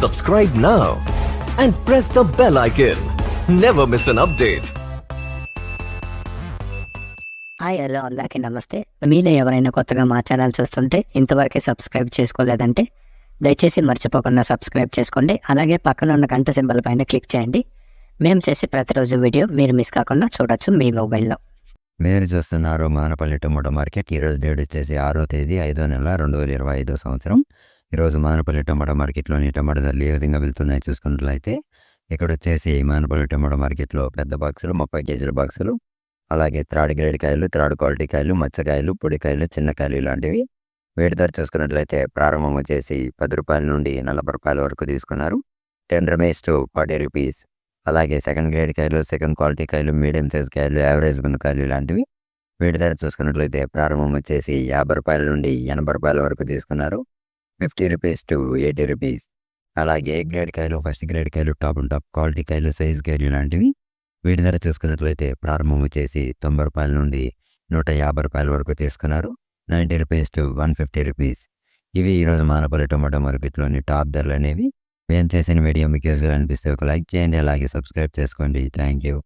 Subscribe now and press the bell icon. Never miss an update. Hi hello అందరికీ నమస్తే. మీలో ఎవరైనా కొత్తగా మా ఛానల్ చూస్తుంటే ఇంతవరకు సబ్స్క్రైబ్ చేసుకోలేదంటే దయచేసి మర్చిపోకుండా సబ్స్క్రైబ్ చేసుకోండి. అలాగే పక్కన ఉన్న గంట సింబల్ పైన క్లిక్ చేయండి. మేము చేసే ప్రతిరోజు వీడియో మీరు మిస్ కాకుండా చూడొచ్చు మీ మొబైల్లో. మీరు చూస్తున్నారు మానపల్లి టొమాటో మార్కెట్. ఈరోజు డేట్ వచ్చేసి ఆరో తేదీ ఐదో నెల రెండు వేల ఇరవై ఐదో సంవత్సరం. ఈరోజు మానపల్లి టమాటా మార్కెట్లోని టమాటా ధరలు ఏ విధంగా వెళ్తున్నాయి చూసుకున్నట్లయితే ఇక్కడ వచ్చేసి మానపల్లి టమాటా మార్కెట్లో పెద్ద బాక్సులు ముప్పై కేజీల బాక్సులు అలాగే త్రాడు గ్రేడ్ కాయలు త్రాడు క్వాలిటీ కాయలు మచ్చకాయలు పొడికాయలు చిన్నకాయలు ఇలాంటివి. వేడి ధర చూసుకున్నట్లయితే ప్రారంభం వచ్చేసి పది రూపాయల నుండి నలభై రూపాయల వరకు తీసుకున్నారు. Ten rupees to forty rupees. అలాగే సెకండ్ గ్రేడ్ కాయలు సెకండ్ క్వాలిటీ కాయలు మీడియం సైజ్ కాయలు యావరేజ్ గున్న కాయలు ఇలాంటివి. వీటి ధర చూసుకున్నట్లయితే ప్రారంభం వచ్చేసి యాభై రూపాయల నుండి ఎనభై రూపాయల వరకు తీసుకున్నారు. Fifty rupees to eighty rupees. అలాగే ఏ గ్రేడ్ కాయలు ఫస్ట్ గ్రేడ్ కాయలు టాప్ అండ్ టాప్ క్వాలిటీ కాయలు సైజ్ కాయలు లాంటివి వీటి ధర చూసుకున్నట్లయితే ప్రారంభం వచ్చేసి తొంభై రూపాయల నుండి నూట యాభై రూపాయల వరకు తీసుకున్నారు. Ninety rupees to one fifty rupees. ఇవి ఈరోజు మానపల్లి టొమాటో మార్కెట్లోని టాప్ ధరలు అనేవి. మేము చేసిన వీడియో మీకు యూస్గా అనిపిస్తే ఒక లైక్ చేయండి అలాగే సబ్స్క్రైబ్ చేసుకోండి. Thank you.